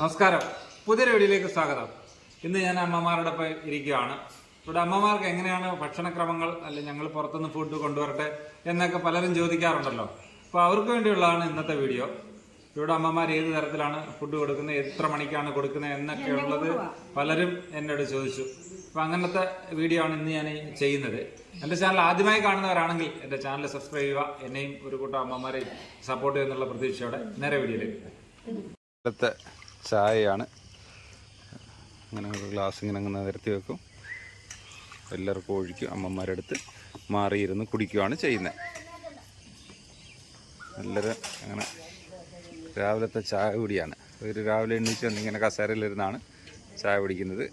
നമസ്കാരം. പുതിയൊരു വീഡിയോയിലേക്ക് സ്വാഗതം. ഇന്ന് ഞാൻ അമ്മമാരുടെ ഒപ്പം ഇരിക്കുകയാണ്. ഇവിടെ അമ്മമാർക്ക് എങ്ങനെയാണ് ഭക്ഷണക്രമങ്ങൾ അല്ലെങ്കിൽ ഞങ്ങൾ പുറത്തുനിന്ന് ഫുഡ് കൊണ്ടുവരട്ടെ എന്നൊക്കെ പലരും ചോദിക്കാറുണ്ടല്ലോ. അപ്പോൾ അവർക്ക് വേണ്ടിയുള്ളതാണ് ഇന്നത്തെ വീഡിയോ. ഇവിടെ അമ്മമാർ ഏത് തരത്തിലാണ് ഫുഡ് കൊടുക്കുന്നത് എത്ര മണിക്കാണ് കൊടുക്കുന്നത് എന്നൊക്കെ ഉള്ളത് പലരും എന്നോട് ചോദിച്ചു. അപ്പോൾ അങ്ങനത്തെ വീഡിയോ ആണ് ഇന്ന് ഞാൻ ചെയ്യുന്നത്. എന്റെ ചാനൽ ആദ്യമായി കാണുന്നവരാണെങ്കിൽ എന്റെ ചാനൽ സബ്സ്ക്രൈബ് ചെയ്യുക. എന്നെയും ഒരു കൂട്ടം അമ്മമാരെയും സപ്പോർട്ട് ചെയ്യുന്നുള്ള പ്രതീക്ഷയോടെ നേരെ വീഡിയോയിലേക്ക്. ചായയാണ്. അങ്ങനെ ഒരു ഗ്ലാസ് ഇങ്ങനെ അങ്ങനെ നിരത്തി വെക്കും. എല്ലാവർക്കും ഒഴിക്കും. അമ്മമാരെടുത്ത് മാറിയിരുന്ന് കുടിക്കുകയാണ് ചെയ്യുന്നത്. നല്ലൊരു അങ്ങനെ രാവിലത്തെ ചായ കൂടിയാണ് ഒരു രാവിലെ എണ്ണീച്ച് വന്നിങ്ങനെ കസേരയിലിരുന്നാണ് ചായ കുടിക്കുന്നത്.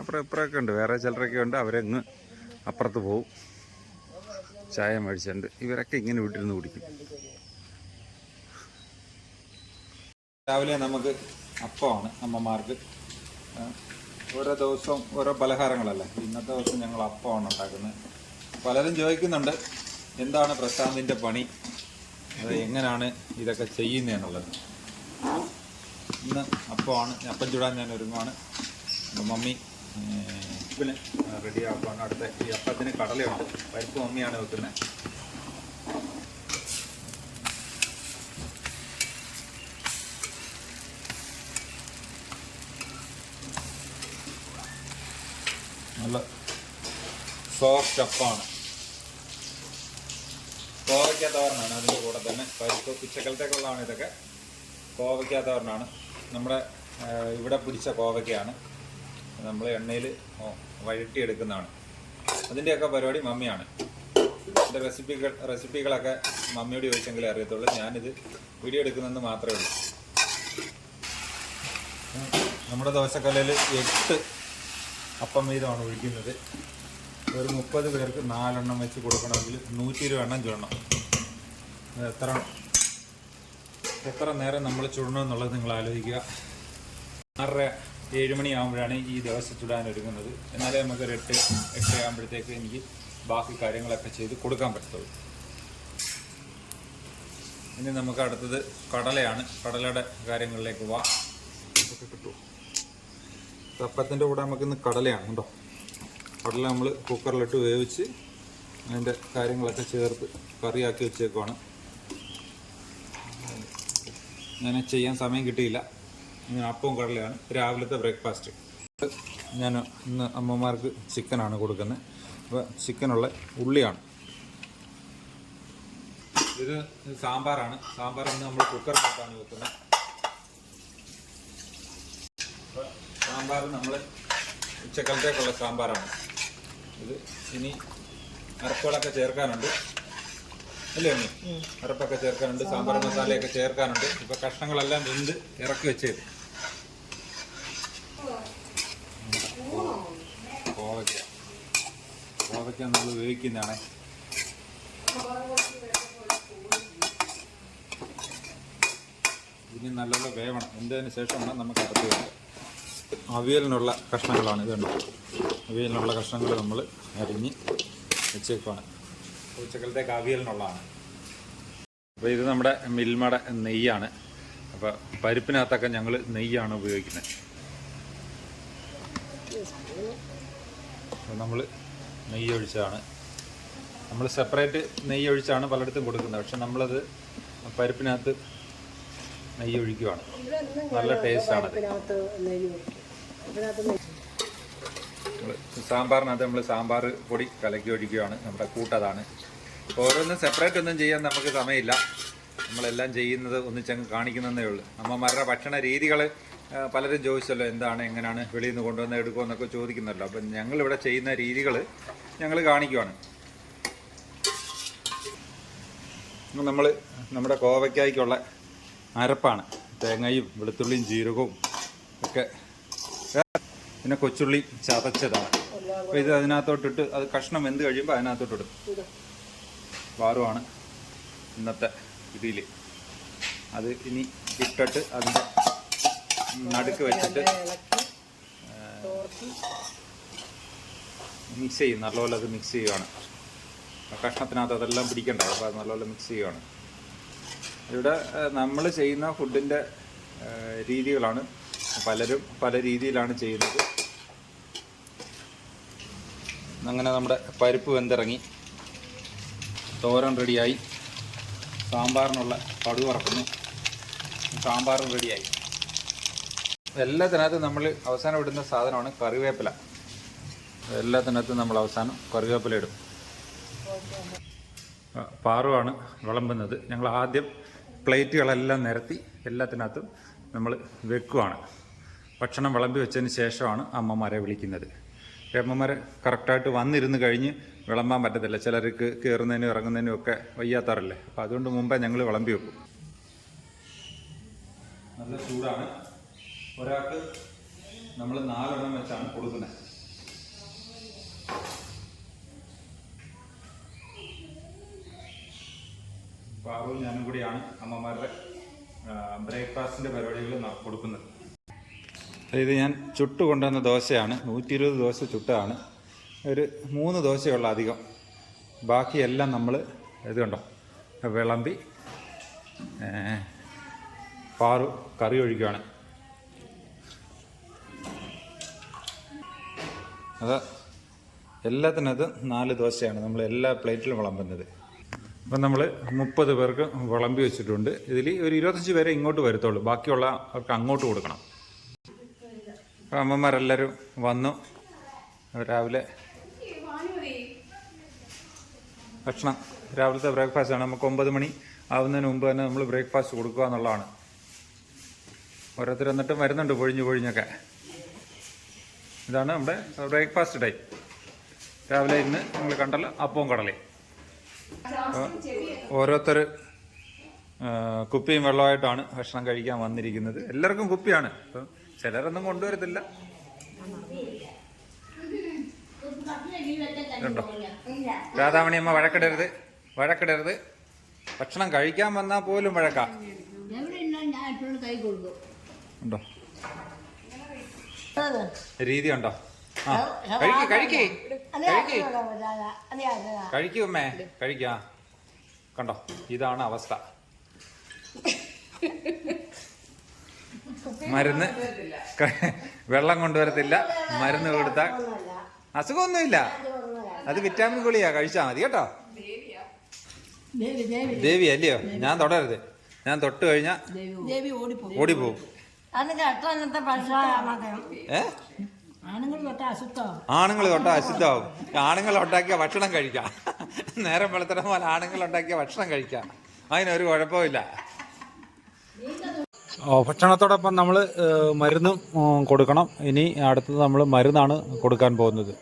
അപ്പുറം ഇപ്പുറമൊക്കെ ഉണ്ട്. വേറെ ചിലരൊക്കെ ഉണ്ട്. അവരങ്ങ് അപ്പുറത്ത് പോവും. ചായ മേടിച്ചിട്ടുണ്ട് ഇവരൊക്കെ ഇങ്ങനെ വീട്ടിലിരുന്ന് കുടിക്കും. രാവിലെ നമുക്ക് അപ്പമാണ് അമ്മമാർക്ക്. ഓരോ ദിവസവും ഓരോ പലഹാരങ്ങളല്ലേ. ഇന്നത്തെ ദിവസം ഞങ്ങൾ അപ്പമാണ് ഉണ്ടാക്കുന്നത്. പലരും ചോദിക്കുന്നുണ്ട് എന്താണ് പ്രശാന്തിന്റെ പണി? അത് എങ്ങനെയാണ് ഇതൊക്കെ ചെയ്യുന്നതെന്നുള്ളത് ഇന്ന് അപ്പമാണ് അപ്പം ചുടാൻ ഞാൻ ഒരുങ്ങുവാണ്. അപ്പം മമ്മി പിന്നെ റെഡി അടുത്ത ഈ അപ്പത്തിന് കടലയാണ്. പരിപ്പ് മമ്മിയാണ് വെക്കുന്നത് നല്ല സോഫ്റ്റ് അപ്പാണ് കോവയ്ക്ക തോരനാണ് അതിന്റെ കൂടെ തന്നെ. പരിപ്പ് ഉച്ചക്കലത്തേക്കുള്ളതാണ് ഇതൊക്കെ. കോവയ്ക്ക തോരനാണ്. നമ്മുടെ ഇവിടെ പിടിച്ച കോവയ്ക്കാണ് നമ്മൾ എണ്ണയിൽ വഴറ്റിയെടുക്കുന്നതാണ്. അതിന്റെയൊക്കെ പരിപാടി മമ്മിയാണ്. എന്റെ റെസിപ്പികൾ റെസിപ്പികളൊക്കെ മമ്മിയോട് ചോദിച്ചെങ്കിലേ അറിയത്തുള്ളൂ. ഞാനിത് വീഡിയോ എടുക്കുന്നതെന്ന് മാത്രമേ ഉള്ളൂ. നമ്മുടെ ദോശക്കലയിൽ എട്ട് അപ്പം വീതമാണ് ഒഴിക്കുന്നത്. ഒരു മുപ്പത് പേർക്ക് നാലെണ്ണം വെച്ച് കൊടുക്കണമെങ്കിൽ നൂറ്റി ഇരുപത് എണ്ണം ചുടണം. എത്ര എത്ര നേരം നമ്മൾ ചുടണം എന്നുള്ളത് നിങ്ങൾ ആലോചിക്കുക. ആറര ഏഴ് മണിയാകുമ്പോഴാണ് ഈ ദിവസം ചുടാൻ ഒരുങ്ങുന്നത്. എന്നാലേ നമുക്കൊരു എട്ട് എട്ട് ആകുമ്പോഴത്തേക്ക് എനിക്ക് ബാക്കി കാര്യങ്ങളൊക്കെ ചെയ്ത് കൊടുക്കാൻ പറ്റത്തുള്ളൂ. ഇനി നമുക്ക് അടുത്തത് കടലയാണ്. കടലയുടെ കാര്യങ്ങളിലേക്ക് വാ. തപ്പത്തിന്റെ കൂടെ നമുക്കിന്ന് കടലയാണ് കേട്ടോ. കടല നമ്മൾ കുക്കറിലിട്ട് വേവിച്ച് അതിന്റെ കാര്യങ്ങളൊക്കെ ചേർത്ത് കറിയാക്കി വെച്ചേക്കുവാണ്. ഞാൻ ചെയ്യാൻ സമയം കിട്ടിയില്ല. ഞാൻ അപ്പവും കടലയാണ്. രാവിലത്തെ ബ്രേക്ക്ഫാസ്റ്റ്. ഞാൻ ഇന്ന് അമ്മമാർക്ക് ചിക്കനാണ് കൊടുക്കുന്നത്. അപ്പോൾ ചിക്കനുള്ള ഉള്ളിയാണ്. ഇത് സാമ്പാറാണ്. സാമ്പാർ ഇന്ന് നമ്മൾ കുക്കറിനകത്താണ് വെക്കുന്നത്. സാമ്പാർ നമ്മൾ ഉച്ചക്കാലത്തേക്കുള്ള സാമ്പാറാണ്. ഇത്. ഇനി അരപ്പുകളൊക്കെ ചേർക്കാനുണ്ട്. അല്ലേ അമ്മി? അരപ്പൊക്കെ ചേർക്കാനുണ്ട് സാമ്പാർ മസാലയൊക്കെ ചേർക്കാനുണ്ട്. ഇപ്പൊ കഷ്ണങ്ങളെല്ലാം വെന്ത് ഇറക്കി വെച്ചത് കോവയ്ക്ക. കോവയ്ക്ക നമ്മൾ വേവിക്കുന്നതാണേ. ഇനി നല്ലോണം വേവണം. എന്തതിന് ശേഷമാണ് നമുക്ക് അടുത്ത് അവിയലിനുള്ള കഷ്ണങ്ങളാണ് ഇതുണ്ട്. അവിയലിനുള്ള കഷ്ണങ്ങൾ നമ്മൾ അരിഞ്ഞ് വെച്ചേക്കുവാണ്. ഉച്ചക്കലത്തേക്ക് അവിയലിനുള്ളതാണ് അപ്പോൾ ഇത് നമ്മുടെ മിൽമയുടെ നെയ്യാണ്. അപ്പോൾ പരിപ്പിനകത്തൊക്കെ ഞങ്ങൾ നെയ്യാണ് ഉപയോഗിക്കുന്നത്. നമ്മൾ നെയ്യൊഴിച്ചാണ് നമ്മൾ സെപ്പറേറ്റ് നെയ്യൊഴിച്ചാണ് പലയിടത്തും കൊടുക്കുന്നത്. പക്ഷെ നമ്മളത് പരിപ്പിനകത്ത് നെയ്യ് ഒഴിക്കുവാണ്. നല്ല ടേസ്റ്റാണത്. നമ്മൾ സാമ്പാറിനകത്ത് നമ്മൾ സാമ്പാർ പൊടി കലക്കി ഒഴിക്കുകയാണ്. നമ്മുടെ കൂട്ടതാണ്. ഓരോന്നും സെപ്പറേറ്റ് ഒന്നും ചെയ്യാൻ നമുക്ക് സമയമില്ല. നമ്മളെല്ലാം ചെയ്യുന്നത് ഒന്നിച്ചങ്ങ് കാണിക്കുന്നതേ ഉള്ളൂ. അമ്മമാരുടെ ഭക്ഷണ രീതികൾ പലരും ചോദിച്ചല്ലോ എന്താണ് എങ്ങനെയാണ് വെളിയിൽ നിന്ന് കൊണ്ടുവന്ന് എടുക്കുമോ എന്നൊക്കെ ചോദിക്കുന്നല്ലോ. അപ്പം ഞങ്ങളിവിടെ ചെയ്യുന്ന രീതികൾ ഞങ്ങൾ കാണിക്കുവാണ്. നമ്മൾ നമ്മുടെ കോവയ്ക്കായ്ക്കുള്ള അരപ്പാണ്. തേങ്ങയും വെളുത്തുള്ളിയും ജീരകവും ഒക്കെ പിന്നെ കൊച്ചുള്ളി ചതച്ചതാണ്. അപ്പോൾ ഇത് അതിനകത്തോട്ടിട്ട് അത് കഷ്ണം വെന്ത് കഴിയുമ്പോൾ അതിനകത്തോട്ടിടും. വാറുമാണ് ഇന്നത്തെ ഇതിൽ അത് ഇനി ഇട്ടിട്ട് അതിന്റെ നടുക്ക് വെച്ചിട്ട് മിക്സ് ചെയ്യും. നല്ലപോലെ അത് മിക്സ് ചെയ്യുകയാണ് കഷ്ണത്തിനകത്ത് അതെല്ലാം പിടിക്കണ്ട? അപ്പോൾ അത് നല്ലപോലെ മിക്സ് ചെയ്യുകയാണ് ഇവിടെ നമ്മൾ ചെയ്യുന്ന ഫുഡിന്റെ രീതികളാണ് പലരും പല രീതിയിലാണ് ചെയ്യുന്നത്. അങ്ങനെ നമ്മുടെ പരിപ്പ് വെന്തിറങ്ങി. തോരൻ റെഡിയായി. സാമ്പാറിനുള്ള കടുക് വറക്കുന്നു. സാമ്പാറും റെഡിയായി. എല്ലാത്തിനകത്തും നമ്മൾ അവസാനം ഇടുന്ന സാധനമാണ് കറിവേപ്പില. എല്ലാത്തിനകത്തും നമ്മൾ അവസാനം കറിവേപ്പില ഇടും. പാറുവാണ് വിളമ്പുന്നത്. ഞങ്ങൾ ആദ്യം പ്ലേറ്റുകളെല്ലാം നിരത്തി എല്ലാത്തിനകത്തും നമ്മൾ വെക്കുവാണ്. ഭക്ഷണം വിളമ്പി വെച്ചതിന് ശേഷമാണ് അമ്മമാരെ വിളിക്കുന്നത്. ഈ അമ്മമാരെ കറക്റ്റായിട്ട് വന്നിരുന്ന് കഴിഞ്ഞ് വിളമ്പാൻ പറ്റത്തില്ല. ചിലർക്ക് കയറുന്നതിനും ഇറങ്ങുന്നതിനും ഒക്കെ വയ്യാത്താറല്ലേ അപ്പം അതുകൊണ്ട് മുമ്പേ ഞങ്ങൾ വിളമ്പി വെക്കും. നല്ല ചൂടാണ്. ഒരാൾക്ക് നമ്മൾ നാലെണ്ണം വെച്ചാണ് കൊടുക്കുന്നത്. പാറുവും ഞാനും കൂടിയാണ് അമ്മമാരുടെ ബ്രേക്ക്ഫാസ്റ്റിന്റെ പരിപാടികൾ കൊടുക്കുന്നത്. ഇത് ഞാൻ ചുട്ട് കൊണ്ടുവന്ന ദോശയാണ് നൂറ്റി ഇരുപത് ദോശ ചുട്ടതാണ്. ഒരു മൂന്ന് ദോശയുള്ള അധികം. ബാക്കിയെല്ലാം നമ്മൾ ഇത് കണ്ടോ? വിളമ്പി പാറു കറി ഒഴിക്കുകയാണ് അത് എല്ലാത്തിനകത്ത് നാല് ദോശയാണ് നമ്മൾ എല്ലാ പ്ലേറ്റിലും വിളമ്പുന്നത്. അപ്പം നമ്മൾ മുപ്പത് പേർക്ക് വിളമ്പി വെച്ചിട്ടുണ്ട്. ഇതിൽ ഒരു ഇരുപത്തഞ്ച് പേരെ ഇങ്ങോട്ട് വരത്തുള്ളൂ. ബാക്കിയുള്ള അവർക്ക് അങ്ങോട്ട് കൊടുക്കണം. അപ്പം അമ്മമാരെല്ലാവരും വന്നു. രാവിലെ ഭക്ഷണം. രാവിലത്തെ ബ്രേക്ക്ഫാസ്റ്റ് ആണ്. നമുക്ക് ഒമ്പത് മണി ആവുന്നതിന് മുമ്പ് തന്നെ നമ്മൾ ബ്രേക്ക്ഫാസ്റ്റ് കൊടുക്കുക എന്നുള്ളതാണ്. ഓരോരുത്തർ എന്നിട്ടും വരുന്നുണ്ട് പൊഴിഞ്ഞ് പൊഴിഞ്ഞൊക്കെ. ഇതാണ് നമ്മുടെ ബ്രേക്ക്ഫാസ്റ്റ് ടൈം രാവിലെ ഇന്ന് നിങ്ങൾ കണ്ടല്ല അപ്പവും അപ്പോൾ ഓരോരുത്തർ കുപ്പിയും വെള്ളമായിട്ടാണ് ഭക്ഷണം കഴിക്കാൻ വന്നിരിക്കുന്നത്. എല്ലാവർക്കും കുപ്പിയാണ്. അപ്പം ചിലരൊന്നും കൊണ്ടുവരത്തില്ല. രാധാമണി രാധാമണിയമ്മ വഴക്കിടരുത് വഴക്കിടരുത്. ഭക്ഷണം കഴിക്കാൻ വന്നാൽ പോലും വഴക്കാം. ഉണ്ടോ? രീതി ഉണ്ടോ ആ അമ്മേ കഴിക്കാ. കണ്ടോ? ഇതാണ് അവസ്ഥ. മരുന്ന് വെള്ളം കൊണ്ടുവരത്തില്ല മരുന്ന് കൊടുത്താൽ അസുഖമൊന്നുമില്ല. അത് വിറ്റാമിൻ ഗുളിയാ കഴിച്ചാൽ മതി കേട്ടോ. ദേവി ദേവി. ദേവി അല്ലയോ? ഞാൻ തൊടരുത്. ഞാൻ തൊട്ട് കഴിഞ്ഞാൽ ഓടിപ്പോവും ആണുങ്ങൾ തൊട്ട അസുഖം ആണുങ്ങൾ തൊട്ട അശുദ്ധമാവും ആണുങ്ങൾ ഉണ്ടാക്കിയ ഭക്ഷണം കഴിക്കാം. നേരം വെളുത്തരം പോലെ ആണുങ്ങൾ ഉണ്ടാക്കിയ ഭക്ഷണം കഴിക്കാം. അതിനൊരു കുഴപ്പമില്ല ഭക്ഷണത്തോടൊപ്പം നമ്മൾ മരുന്നും കൊടുക്കണം. ഇനി അടുത്തത് നമ്മൾ മരുന്നാണ് കൊടുക്കാൻ പോകുന്നത്.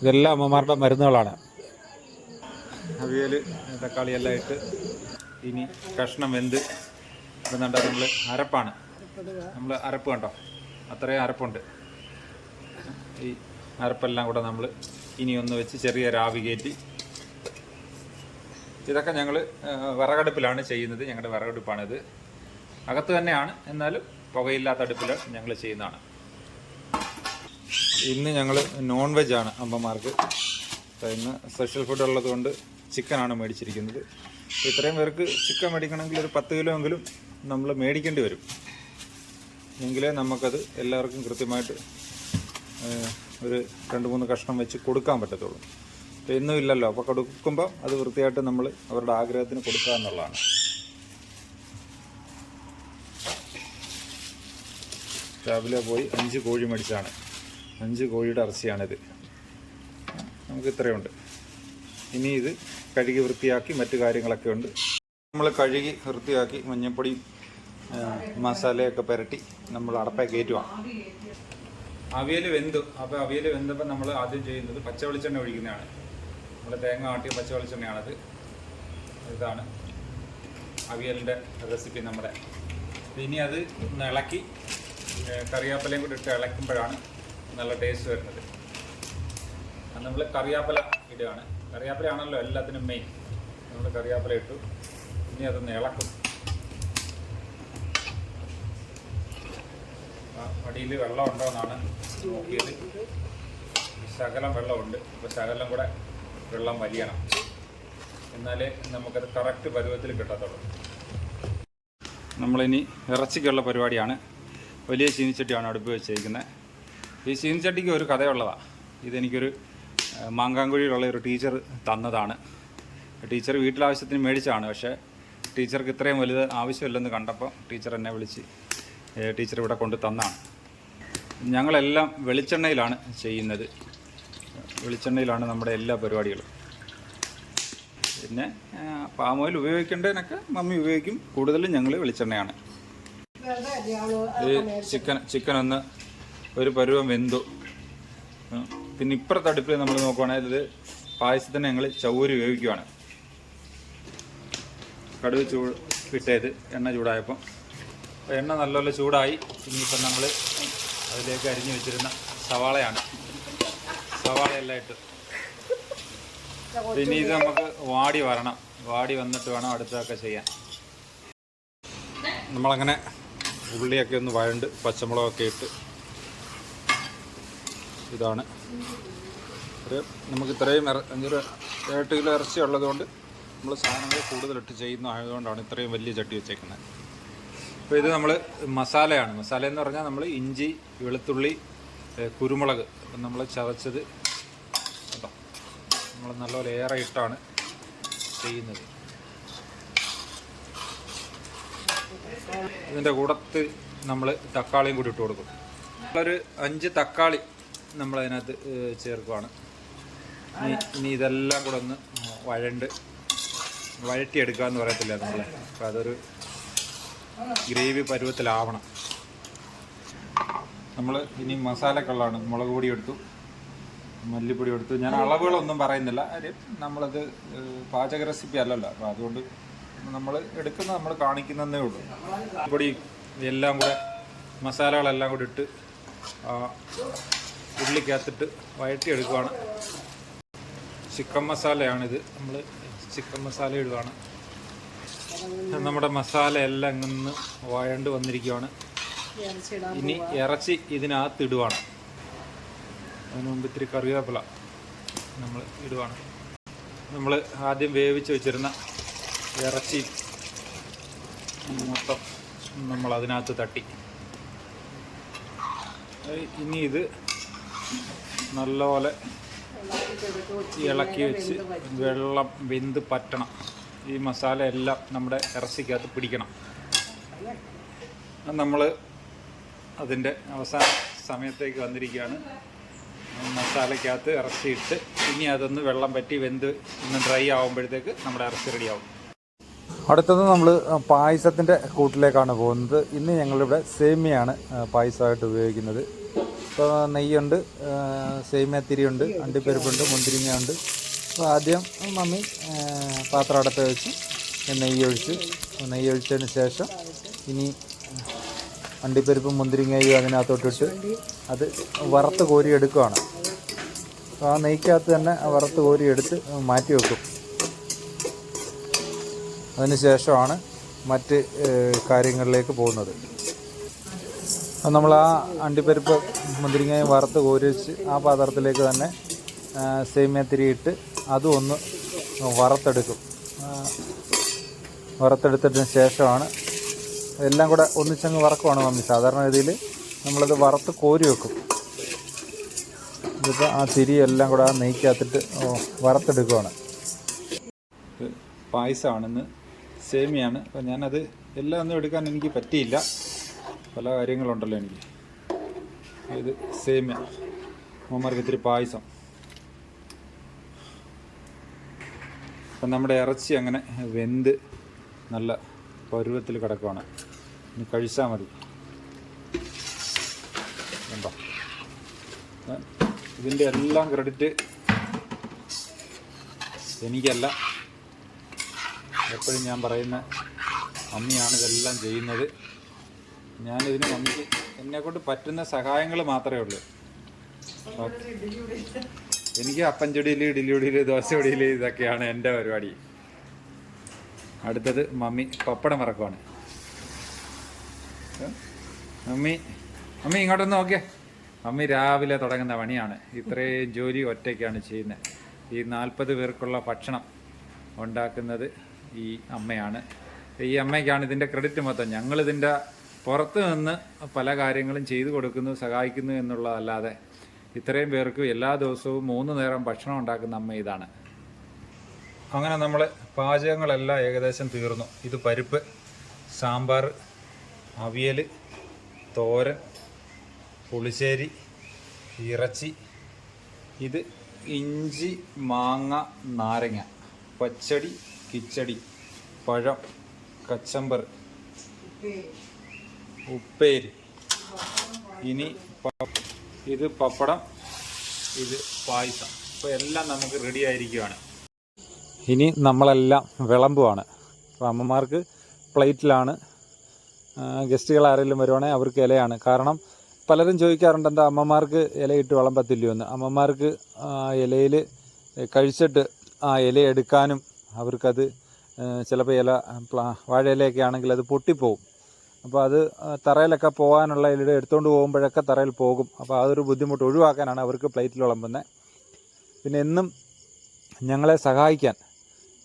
ഇതെല്ലാം അമ്മമാരുടെ മരുന്നുകളാണ്. അവിയൽ തക്കാളി എല്ലാം ഇട്ട് ഇനി കഷ്ണം വെന്ത് എന്നുണ്ട് നമ്മൾ അരപ്പാണ്. നമ്മൾ അരപ്പ് കണ്ടോ? അത്രയും അരപ്പുണ്ട്. ഈ അരപ്പെല്ലാം കൂടെ നമ്മൾ ഇനി ഒന്ന് വെച്ച് ചെറിയ രാവി കയറ്റി ഇതൊക്കെ ഞങ്ങൾ വിറകടുപ്പിലാണ് ചെയ്യുന്നത്. ഞങ്ങളുടെ വിറകടുപ്പാണിത്. അകത്ത് തന്നെയാണ്. എന്നാലും പുകയില്ലാത്ത അടുപ്പിൽ ഞങ്ങൾ ചെയ്യുന്നതാണ്. ഇന്ന് ഞങ്ങൾ നോൺ വെജ് ആണ് അമ്മമാർക്ക്. ഇന്ന് സ്പെഷ്യൽ ഫുഡ് ഉള്ളതുകൊണ്ട് ചിക്കനാണ് മേടിച്ചിരിക്കുന്നത്. ഇത്രയും പേർക്ക് ചിക്കൻ മേടിക്കണമെങ്കിൽ ഒരു പത്ത് കിലോ എങ്കിലും നമ്മൾ മേടിക്കേണ്ടി വരും. എങ്കിലേ നമുക്കത് എല്ലാവർക്കും കൃത്യമായിട്ട് ഒരു രണ്ട് മൂന്ന് കഷ്ണം വെച്ച് കൊടുക്കാൻ പറ്റത്തുള്ളൂ. ഇന്നും ഇല്ലല്ലോ. അപ്പോൾ കൊടുക്കുമ്പോൾ അത് വൃത്തിയായിട്ട് നമ്മൾ അവരുടെ ആഗ്രഹത്തിന് കൊടുക്കുക എന്നുള്ളതാണ് രാവിലെ പോയി അഞ്ച് കോഴി മേടിച്ചാണ് അഞ്ച് കോഴിയുടെ ഇറച്ചിയാണിത് നമുക്ക് ഇത്രയുണ്ട് ഇനി ഇത് കഴുകി വൃത്തിയാക്കി മറ്റു കാര്യങ്ങളൊക്കെ ഉണ്ട്. നമ്മൾ കഴുകി വൃത്തിയാക്കി മഞ്ഞപ്പൊടി മസാലയൊക്കെ പുരട്ടി നമ്മൾ അടപ്പേ കയറ്റുവാണ് അവിയൽ വെന്തു. അപ്പോൾ അവിയൽ വെന്തപ്പോൾ നമ്മൾ ആദ്യം ചെയ്യുന്നത് പച്ച വെളിച്ചെണ്ണ ഒഴിക്കുന്നതാണ്. നമ്മൾ തേങ്ങ ആട്ടിയ പച്ച വെളിച്ചെണ്ണയാണത് ഇതാണ് അവിയലിന്റെ റെസിപ്പി നമ്മുടെ. ഇനി അത് ഇളക്കി ഏ, കറിവേപ്പിലയും കൂടി ഇട്ട് ഇളക്കുമ്പോഴാണ് നല്ല ടേസ്റ്റ് വരുന്നത്. നമ്മൾ കറിയാപ്പല ഇടുകയാണ്. കറിയാപ്പലയാണല്ലോ എല്ലാത്തിനും മെയിൻ നമ്മൾ കറിയാപ്പല ഇട്ടു. ഇനി അതൊന്ന് ഇളക്കും. അടിയിൽ വെള്ളം ഉണ്ടോ എന്നാണ് നോക്കിയത്. ശകലം വെള്ളമുണ്ട്. അപ്പോൾ ശകലം കൂടെ വെള്ളം വലിയണം. എന്നാലേ നമുക്കത് കറക്റ്റ് പരുവത്തിൽ കിട്ടത്തുള്ളൂ. നമ്മളിനി ഇറച്ചിക്കുള്ള പരിപാടിയാണ് വലിയ ചീനിച്ചട്ടിയാണ് അടുപ്പ് വെച്ചിരിക്കുന്നത്. ഈ ചീനിച്ചട്ടിക്ക് ഒരു കഥയുള്ളതാണ് ഇതെനിക്കൊരു മാങ്കാങ്കുഴിയിലുള്ള ഒരു ടീച്ചർ തന്നതാണ്. ടീച്ചർ വീട്ടിലാവശ്യത്തിന് മേടിച്ചാണ് പക്ഷേ ടീച്ചർക്ക് ഇത്രയും വലുത് ആവശ്യമില്ലെന്ന് കണ്ടപ്പോൾ ടീച്ചർ എന്നെ വിളിച്ച് ടീച്ചർ ഇവിടെ കൊണ്ട് തന്നാണ്. ഞങ്ങളെല്ലാം വെളിച്ചെണ്ണയിലാണ് ചെയ്യുന്നത്. വെളിച്ചെണ്ണയിലാണ് നമ്മുടെ എല്ലാ പരിപാടികളും. പിന്നെ പാമോയിൽ ഉപയോഗിക്കേണ്ടതിനൊക്കെ മമ്മി ഉപയോഗിക്കും. കൂടുതലും ഞങ്ങൾ വെളിച്ചെണ്ണയാണ്. ചിക്കൻ ചിക്കൻ ഒന്ന് ഒരു പരുവം വെന്തു. പിന്നെ ഇപ്പുറത്തെ അടുപ്പിൽ നമ്മൾ നോക്കുവാണെങ്കിൽ ഇത് പായസത്തിന് ഞങ്ങൾ ചൗരി ഉപയോഗിക്കുവാണ്. കടുക് ചൂട് വിട്ടേത് എണ്ണ ചൂടായപ്പം. എണ്ണ നല്ലപോലെ ചൂടായി. ഇനിയിപ്പം നമ്മൾ അതിലേക്ക് അരിഞ്ഞു വെച്ചിരുന്ന സവാളയാണ്. സവാളയെല്ലാം ഇട്ട്. ഇനി ഇത് നമുക്ക് വാടി വരണം. വാടി വന്നിട്ട് വേണം അടുത്തതൊക്കെ ചെയ്യാൻ. നമ്മളങ്ങനെ ഉള്ളിയൊക്കെ ഒന്ന് വഴണ്ട് പച്ചമുളകൊക്കെ ഇട്ട് ഇതാണ്. ഒരു നമുക്ക് ഇത്രയും അഞ്ചൊരു എട്ട് കിലോ ഇറച്ചി ഉള്ളതുകൊണ്ട് നമ്മൾ സാധനങ്ങൾ കൂടുതലിട്ട് ചെയ്യുന്ന ആയതുകൊണ്ടാണ് ഇത്രയും വലിയ ചട്ടി വെച്ചേക്കുന്നത്. അപ്പോൾ ഇത് നമ്മൾ മസാലയാണ്. മസാല എന്ന് പറഞ്ഞാൽ നമ്മൾ ഇഞ്ചി വെളുത്തുള്ളി കുരുമുളക് നമ്മൾ ചതച്ചത് കേട്ടോ. നമ്മൾ നല്ലപോലെ ഏറെ ഇട്ടാണ് ചെയ്യുന്നത്. ഇതിന്റെ കൂടത്ത് നമ്മൾ തക്കാളിയും കൂടി ഇട്ട് കൊടുക്കും. നമ്മളൊരു അഞ്ച് തക്കാളി നമ്മൾ അതിനകത്ത് ചേർക്കുവാണ്. ഇനി ഇനി ഇതെല്ലാം കൂടെ ഒന്ന് വഴണ്ട് വഴറ്റിയെടുക്കുക എന്ന് പറയത്തില്ല നമ്മൾ അപ്പോൾ അതൊരു ഗ്രേവി പരുവത്തിലാവണം. നമ്മൾ ഇനി മസാലക്കള്ളാണ് മുളക് പൊടി എടുത്തു മല്ലിപ്പൊടി എടുത്തു. ഞാൻ അളവുകളൊന്നും പറയുന്നില്ല. കാര്യം നമ്മളത് പാചക റെസിപ്പി അല്ലല്ലോ. അപ്പോൾ അതുകൊണ്ട് നമ്മൾ എടുക്കുന്ന നമ്മൾ കാണിക്കുന്നതേ ഉള്ളൂ. പൊടി എല്ലാം കൂടെ മസാലകളെല്ലാം കൂടി ഇട്ട് ഉള്ളിക്കകത്തിട്ട് വഴറ്റിയെടുക്കുകയാണ് ചിക്കൻ മസാലയാണിത്. നമ്മൾ ചിക്കൻ മസാല ഇടുകയാണ് നമ്മുടെ മസാല എല്ലാം ഇങ്ങനെ വഴണ്ട് വന്നിരിക്കുകയാണ് ഇനി ഇറച്ചി ഇതിനകത്ത് ഇടുവാണ്. അതിന് മുമ്പ് ഇത്തിരി കറിവേപ്പില നമ്മൾ ഇടുവാണ്. നമ്മൾ ആദ്യം വേവിച്ച് വെച്ചിരുന്ന ഇറച്ചി. മൊത്തം നമ്മൾ അതിനകത്ത് തട്ടി ഇനി ഇത് നല്ലപോലെ ഇളക്കി വെച്ച് വെള്ളം വെന്ത് പറ്റണം. ഈ മസാല എല്ലാം നമ്മുടെ ഇറച്ചിക്കകത്ത് പിടിക്കണം. നമ്മൾ അതിന്റെ അവസാന സമയത്തേക്ക് വന്നിരിക്കുകയാണ്. മസാലയ്ക്കകത്ത് ഇറച്ചി ഇട്ട് ഇനി അതൊന്ന് വെള്ളം പറ്റി വെന്ത് ഒന്ന് ഡ്രൈ ആകുമ്പോഴത്തേക്ക് നമ്മുടെ ഇറച്ചി റെഡിയാവും അടുത്തത് നമ്മൾ പായസത്തിന്റെ കൂട്ടിലേക്കാണ് പോകുന്നത്. ഇന്ന് ഞങ്ങളിവിടെ സേമിയാണ് പായസമായിട്ട് ഉപയോഗിക്കുന്നത്. ഇപ്പോൾ നെയ്യുണ്ട് സേമിയത്തിരിയുണ്ട് അണ്ടിപ്പരിപ്പുണ്ട് മുന്തിരിങ്ങയുണ്ട്. അപ്പോൾ ആദ്യം മമ്മി പാത്രം അടുത്ത് വെച്ച് നെയ്യ് ഒഴിച്ച് നെയ്യ് ഒഴിച്ചതിന് ശേഷം ഇനി അണ്ടിപ്പരിപ്പും മുന്തിരിങ്ങയും അതിനകത്തോട്ടിട്ട് അത് വറുത്ത് കോരിയെടുക്കുകയാണ് അപ്പോൾ ആ നെയ്ക്കകത്ത് തന്നെ വറുത്ത് കോരിയെടുത്ത് മാറ്റി വെക്കും. അതിനുശേഷമാണ് മറ്റ് കാര്യങ്ങളിലേക്ക് പോകുന്നത്. നമ്മൾ ആ അണ്ടിപ്പരിപ്പ് മുന്തിരിങ്ങയും വറുത്ത് കോരി വെച്ച് ആ പാത്രത്തിലേക്ക് തന്നെ സേമിയത്തിരി ഇട്ട് അതും ഒന്ന് വറുത്തെടുക്കും. വറുത്തെടുത്തതിന് ശേഷമാണ് എല്ലാം കൂടെ ഒന്നിച്ചങ്ങ് വറക്കുവാണ് മമ്മി. സാധാരണ രീതിയിൽ നമ്മളത് വറുത്ത് കോരി വെക്കും. ഇതിപ്പോൾ ആ തിരി എല്ലാം കൂടെ ആ നെയ്ക്കകത്തിട്ട് വറുത്തെടുക്കുവാണ്. പായസമാണെന്ന് സേമിയാണ്. അപ്പോൾ ഞാനത് എല്ലാം ഒന്നും എടുക്കാൻ എനിക്ക് പറ്റിയില്ല. പല കാര്യങ്ങളുണ്ടല്ലോ എനിക്ക്. ഇത് സേമിയ. മോമാർക്ക് ഇത്തിരി പായസം. അപ്പം നമ്മുടെ ഇറച്ചി അങ്ങനെ വെന്ത് നല്ല പരുവത്തിൽ കിടക്കുവാണ്. ഇനി കഴിച്ചാൽ മതി. കണ്ടോ? ഇതിന്റെ എല്ലാം ക്രെഡിറ്റ് എനിക്കല്ല. എപ്പോഴും ഞാൻ പറയുന്ന അമ്മിയാണ് ഇതെല്ലാം ചെയ്യുന്നത്. ഞാനിതിന് മമ്മിക്ക് എന്നെക്കൊണ്ട് പറ്റുന്ന സഹായങ്ങൾ മാത്രമേ ഉള്ളൂ. എനിക്ക് അപ്പഞ്ചൊടിയിൽ ദോശ ദോശയൊടിയിൽ ഇതൊക്കെയാണ് എന്റെ പരിപാടി. അടുത്തത് മമ്മി പപ്പടം ഇറക്കുവാണ്? മമ്മി മമ്മി ഇങ്ങോട്ടൊന്ന് നോക്കിയേ. മമ്മി രാവിലെ തുടങ്ങുന്ന പണിയാണ്. ഇത്രയും ജോലി ഒറ്റയ്ക്കാണ് ചെയ്യുന്നത്. ഈ നാൽപ്പത് പേർക്കുള്ള ഭക്ഷണം ഉണ്ടാക്കുന്നത് ഈ അമ്മയാണ്. ഈ അമ്മയ്ക്കാണ് ഇതിന്റെ ക്രെഡിറ്റ് മൊത്തം. ഞങ്ങളിതിന്റെ പുറത്ത് നിന്ന് പല കാര്യങ്ങളും ചെയ്തു കൊടുക്കുന്നു സഹായിക്കുന്നു എന്നുള്ളതല്ലാതെ ഇത്രയും പേർക്ക് എല്ലാ ദിവസവും മൂന്ന് നേരം ഭക്ഷണം ഉണ്ടാക്കുന്ന അമ്മ ഇതാണ്. അങ്ങനെ നമ്മൾ പാചകങ്ങളെല്ലാം ഏകദേശം തീർന്നു. ഇത് പരിപ്പ് സാമ്പാർ അവിയൽ തോരൻ പുളിശ്ശേരി ഇറച്ചി ഇത് ഇഞ്ചി മാങ്ങ നാരങ്ങ പച്ചടി കിച്ചടി പഴം കച്ചമ്പർ ഉപ്പേരി. ഇനി ഇത് പപ്പടം ഇത് പായസം. അപ്പോൾ എല്ലാം നമുക്ക് റെഡി ആയിരിക്കുകയാണ് ഇനി നമ്മളെല്ലാം വിളമ്പുവാണ്. അപ്പോൾ അമ്മമാർക്ക് പ്ലേറ്റിലാണ് ഗസ്റ്റുകൾ ആരെങ്കിലും വരുവാണെങ്കിൽ അവർക്ക് ഇലയാണ്. കാരണം പലരും ചോദിക്കാറുണ്ട് എന്താ അമ്മമാർക്ക് ഇലയിട്ട് വിളമ്പത്തില്ലയോ എന്ന്. അമ്മമാർക്ക് ഇലയിൽ കഴിച്ചിട്ട് ആ ഇല എടുക്കാനും അവർക്കത് ചിലപ്പോൾ ഇല പ്ലാ- വാഴയിലയൊക്കെ ആണെങ്കിൽ അത് പൊട്ടിപ്പോവും. അപ്പോൾ അത് തറയിലൊക്കെ പോകാനുള്ള ഇലയുടെ എടുത്തുകൊണ്ട് പോകുമ്പോഴൊക്കെ തറയിൽ പോകും. അപ്പോൾ അതൊരു ബുദ്ധിമുട്ട് ഒഴിവാക്കാനാണ് അവർക്ക് പ്ലേറ്റിൽ വിളമ്പുന്നത് പിന്നെ എന്നും ഞങ്ങളെ സഹായിക്കാൻ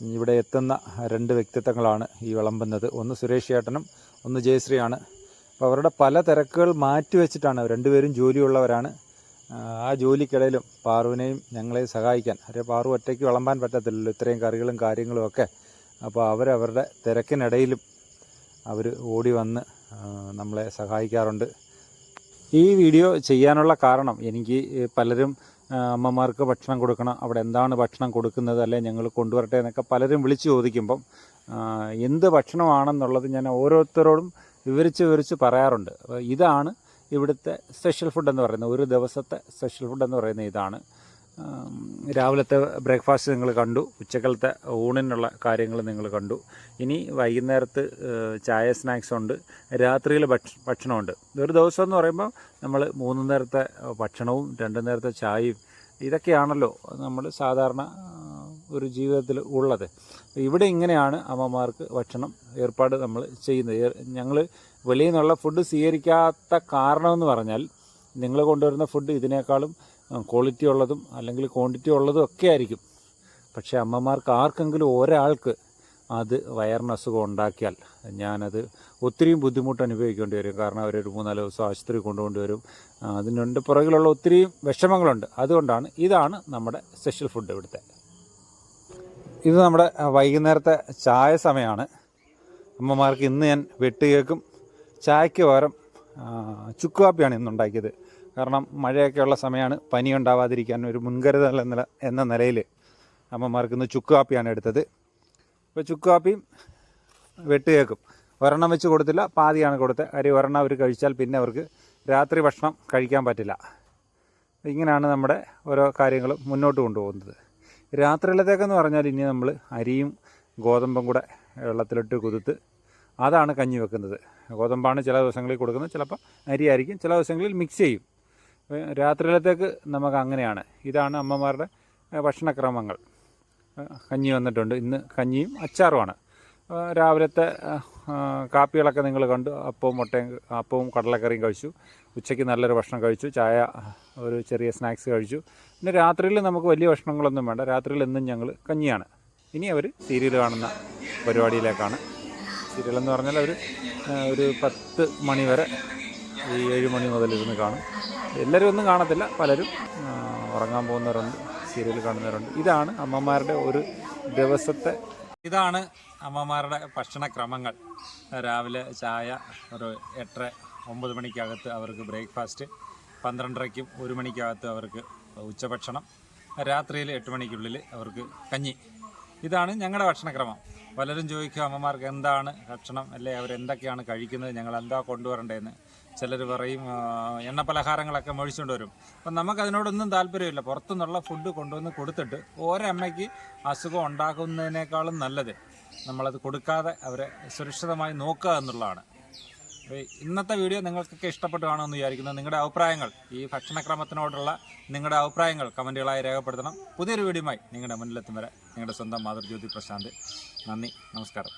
ഇവിടെ എത്തുന്ന രണ്ട് വ്യക്തിത്വങ്ങളാണ് ഈ വിളമ്പുന്നത്. ഒന്ന് സുരേഷ് ചേട്ടനും ഒന്ന് ജയശ്രീയാണ്. അപ്പോൾ അവരുടെ പല തിരക്കുകൾ മാറ്റി വെച്ചിട്ടാണ് രണ്ടുപേരും ജോലിയുള്ളവരാണ്. ആ, ജോലിക്കിടയിലും പാറുവിനെയും ഞങ്ങളെ സഹായിക്കാൻ. അവരെ പാറു ഒറ്റയ്ക്ക് വിളമ്പാൻ പറ്റത്തില്ലല്ലോ ഇത്രയും കറികളും കാര്യങ്ങളും ഒക്കെ. അപ്പോൾ അവരവരുടെ തിരക്കിനിടയിലും അവർ ഓടി വന്ന് നമ്മളെ സഹായിക്കാറുണ്ട്. ഈ വീഡിയോ ചെയ്യാനുള്ള കാരണം എനിക്ക് പലരും അമ്മമാർക്ക് ഭക്ഷണം കൊടുക്കണം അവിടെ എന്താണ് ഭക്ഷണം കൊടുക്കുന്നത് അല്ലെ ഞങ്ങൾ കൊണ്ടുവരട്ടെ എന്നൊക്കെ പലരും വിളിച്ചു ചോദിക്കുമ്പം എന്ത് ഭക്ഷണമാണെന്നുള്ളത് ഞാൻ ഓരോരുത്തരോടും വിവരിച്ച് വിവരിച്ച് പറയാറുണ്ട്. ഇതാണ് ഇവിടുത്തെ സ്പെഷ്യൽ ഫുഡ് എന്ന് പറയുന്നത് ഒരു ദിവസത്തെ സ്പെഷ്യൽ ഫുഡ് എന്ന് പറയുന്നത് ഇതാണ്. രാവിലത്തെ ബ്രേക്ക്ഫാസ്റ്റ് നിങ്ങൾ കണ്ടു ഉച്ചക്കലത്തെ ഊണിനുള്ള കാര്യങ്ങൾ നിങ്ങൾ കണ്ടു. ഇനി വൈകുന്നേരത്ത് ചായ സ്നാക്സ് ഉണ്ട് രാത്രിയിൽ ഭക്ഷ ഭക്ഷണമുണ്ട്. ഒരു ദിവസം എന്ന് പറയുമ്പോൾ നമ്മൾ മൂന്ന് നേരത്തെ ഭക്ഷണവും രണ്ട് നേരത്തെ ചായയും ഇതൊക്കെയാണല്ലോ നമ്മൾ സാധാരണ ഒരു ജീവിതത്തിൽ ഉള്ളത്. ഇവിടെ ഇങ്ങനെയാണ് അമ്മമാർക്ക് ഭക്ഷണം ഏർപ്പാട് നമ്മൾ ചെയ്യുന്നത്. ഞങ്ങൾ വെളിയിൽ നിന്നുള്ള ഫുഡ് സ്വീകരിക്കാത്ത കാരണമെന്ന് പറഞ്ഞാൽ നിങ്ങൾ കൊണ്ടുവരുന്ന ഫുഡ് ഇതിനേക്കാളും ക്വാളിറ്റി ഉള്ളതും അല്ലെങ്കിൽ ക്വാണ്ടിറ്റി ഉള്ളതും ഒക്കെ ആയിരിക്കും. പക്ഷേ അമ്മമാർക്ക് ആർക്കെങ്കിലും ഒരാൾക്ക് അത് വയറിന് അസുഖം ഉണ്ടാക്കിയാൽ ഞാനത് ഒത്തിരിയും ബുദ്ധിമുട്ട് അനുഭവിക്കേണ്ടി വരും. കാരണം അവരൊരു മൂന്നാൽ ദിവസം ആശുപത്രി കൊണ്ടുകൊണ്ട് വരും. അതിനുണ്ട് പുറകിലുള്ള ഒത്തിരിയും വിഷമങ്ങളുണ്ട്. അതുകൊണ്ടാണ് ഇതാണ് നമ്മുടെ സ്പെഷ്യൽ ഫുഡ് ഇവിടുത്തെ. ഇത് നമ്മുടെ വൈകുന്നേരത്തെ ചായ സമയമാണ്. അമ്മമാർക്ക് ഇന്ന് ഞാൻ വെട്ടുകേക്കും. ചായക്ക് പകരം ചുക്ക് ഇന്ന് ഉണ്ടാക്കിയത്. കാരണം മഴയൊക്കെയുള്ള സമയമാണ് പനി ഉണ്ടാവാതിരിക്കാൻ ഒരു മുൻകരുതൽ എന്ന എന്ന നിലയിൽ അമ്മമാർക്ക് ഇന്ന് ചുക്ക് കാപ്പിയാണ് എടുത്തത്. ഇപ്പോൾ ചുക്ക് കാപ്പിയും വെട്ടുകേക്കും ഒരെണ്ണം വെച്ച് കൊടുത്തില്ല പാതിയാണ് കൊടുത്തത്. കാര്യം ഒരെണ്ണം അവർ കഴിച്ചാൽ പിന്നെ അവർക്ക് രാത്രി ഭക്ഷണം കഴിക്കാൻ പറ്റില്ല. ഇങ്ങനെയാണ് നമ്മുടെ ഓരോ കാര്യങ്ങളും മുന്നോട്ട് കൊണ്ടുപോകുന്നത്. രാത്രിയിലത്തേക്കെന്ന് പറഞ്ഞാൽ ഇനി നമ്മൾ അരിയും ഗോതമ്പും കൂടെ വെള്ളത്തിലിട്ട് കുതിർത്ത് അതാണ് കഞ്ഞി വെക്കുന്നത്. ഗോതമ്പാണ് ചില ദിവസങ്ങളിൽ കൊടുക്കുന്നത്. ചിലപ്പോൾ അരി ആയിരിക്കും. ചില ദിവസങ്ങളിൽ മിക്സ് ചെയ്യും. രാത്രിയിലത്തേക്ക് നമുക്ക് അങ്ങനെയാണ്. ഇതാണ് അമ്മമാരുടെ ഭക്ഷണക്രമങ്ങൾ. കഞ്ഞി വന്നിട്ടുണ്ട്. ഇന്ന് കഞ്ഞിയും അച്ചാറുമാണ്. രാവിലത്തെ കാപ്പികളൊക്കെ നിങ്ങൾ കണ്ടു. അപ്പവും മുട്ടയും അപ്പവും കടലക്കറിയും കഴിച്ചു. ഉച്ചയ്ക്ക് നല്ലൊരു ഭക്ഷണം കഴിച്ചു. ചായ ഒരു ചെറിയ സ്നാക്സ് കഴിച്ചു. പിന്നെ രാത്രിയിൽ നമുക്ക് വലിയ ഭക്ഷണങ്ങളൊന്നും വേണ്ട. രാത്രിയിൽ എന്നും ഞങ്ങൾ കഞ്ഞിയാണ്. ഇനി അവർ സീരിയൽ കാണുന്ന പരിപാടിയിലേക്കാണ് സീരിയൽ എന്ന് പറഞ്ഞാൽ അവർ ഒരു പത്ത് മണി വരെ ഈ ഏഴ് മണി മുതൽ ഇരുന്ന് കാണും. എല്ലാവരും ഒന്നും കാണത്തില്ല പലരും ഉറങ്ങാൻ പോകുന്നവരുണ്ട് സീരിയൽ കാണുന്നവരുണ്ട്. ഇതാണ് അമ്മമാരുടെ ഒരു ദിവസത്തെ ഇതാണ് അമ്മമാരുടെ ഭക്ഷണക്രമങ്ങൾ രാവിലെ ചായ ഒരു എട്ടര ഒമ്പത് മണിക്കകത്ത് അവർക്ക് ബ്രേക്ക്ഫാസ്റ്റ് പന്ത്രണ്ടരയ്ക്കും ഒരു മണിക്കകത്ത് അവർക്ക് ഉച്ചഭക്ഷണം രാത്രിയിൽ എട്ട് മണിക്കുള്ളിൽ അവർക്ക് കഞ്ഞി. ഇതാണ് ഞങ്ങളുടെ ഭക്ഷണക്രമം. പലരും ചോദിക്കും അമ്മമാർക്ക് എന്താണ് ഭക്ഷണം? അല്ലെ അവരെന്തൊക്കെയാണ് കഴിക്കുന്നത്? ഞങ്ങൾ എന്താ കൊണ്ടുവരേണ്ടതെന്ന്? ചിലർ പറയും എണ്ണ പലഹാരങ്ങളൊക്കെ മേടിച്ചുകൊണ്ട് വരും. അപ്പം നമുക്കതിനോടൊന്നും താല്പര്യമില്ല. പുറത്തുനിന്നുള്ള ഫുഡ് കൊണ്ടുവന്ന് കൊടുത്തിട്ട് അമ്മയ്ക്ക് അസുഖം ഉണ്ടാക്കുന്നതിനേക്കാളും നല്ലത് നമ്മളത് കൊടുക്കാതെ അവരെ സുരക്ഷിതമായി നോക്കുക എന്നുള്ളതാണ്. ഇന്നത്തെ വീഡിയോ നിങ്ങൾക്കൊക്കെ ഇഷ്ടപ്പെട്ടു കാണുമെന്ന് വിചാരിക്കുന്നു. നിങ്ങളുടെ അഭിപ്രായങ്ങൾ ഈ ഭക്ഷണക്രമത്തിനോടുള്ള നിങ്ങളുടെ അഭിപ്രായങ്ങൾ കമന്റുകളായി രേഖപ്പെടുത്തണം. പുതിയൊരു വീഡിയോയുമായി നിങ്ങളുടെ മുന്നിലെത്തും വരെ നിങ്ങളുടെ സ്വന്തം മാതൃജ്യോതി പ്രശാന്ത്. നന്ദി നമസ്കാരം.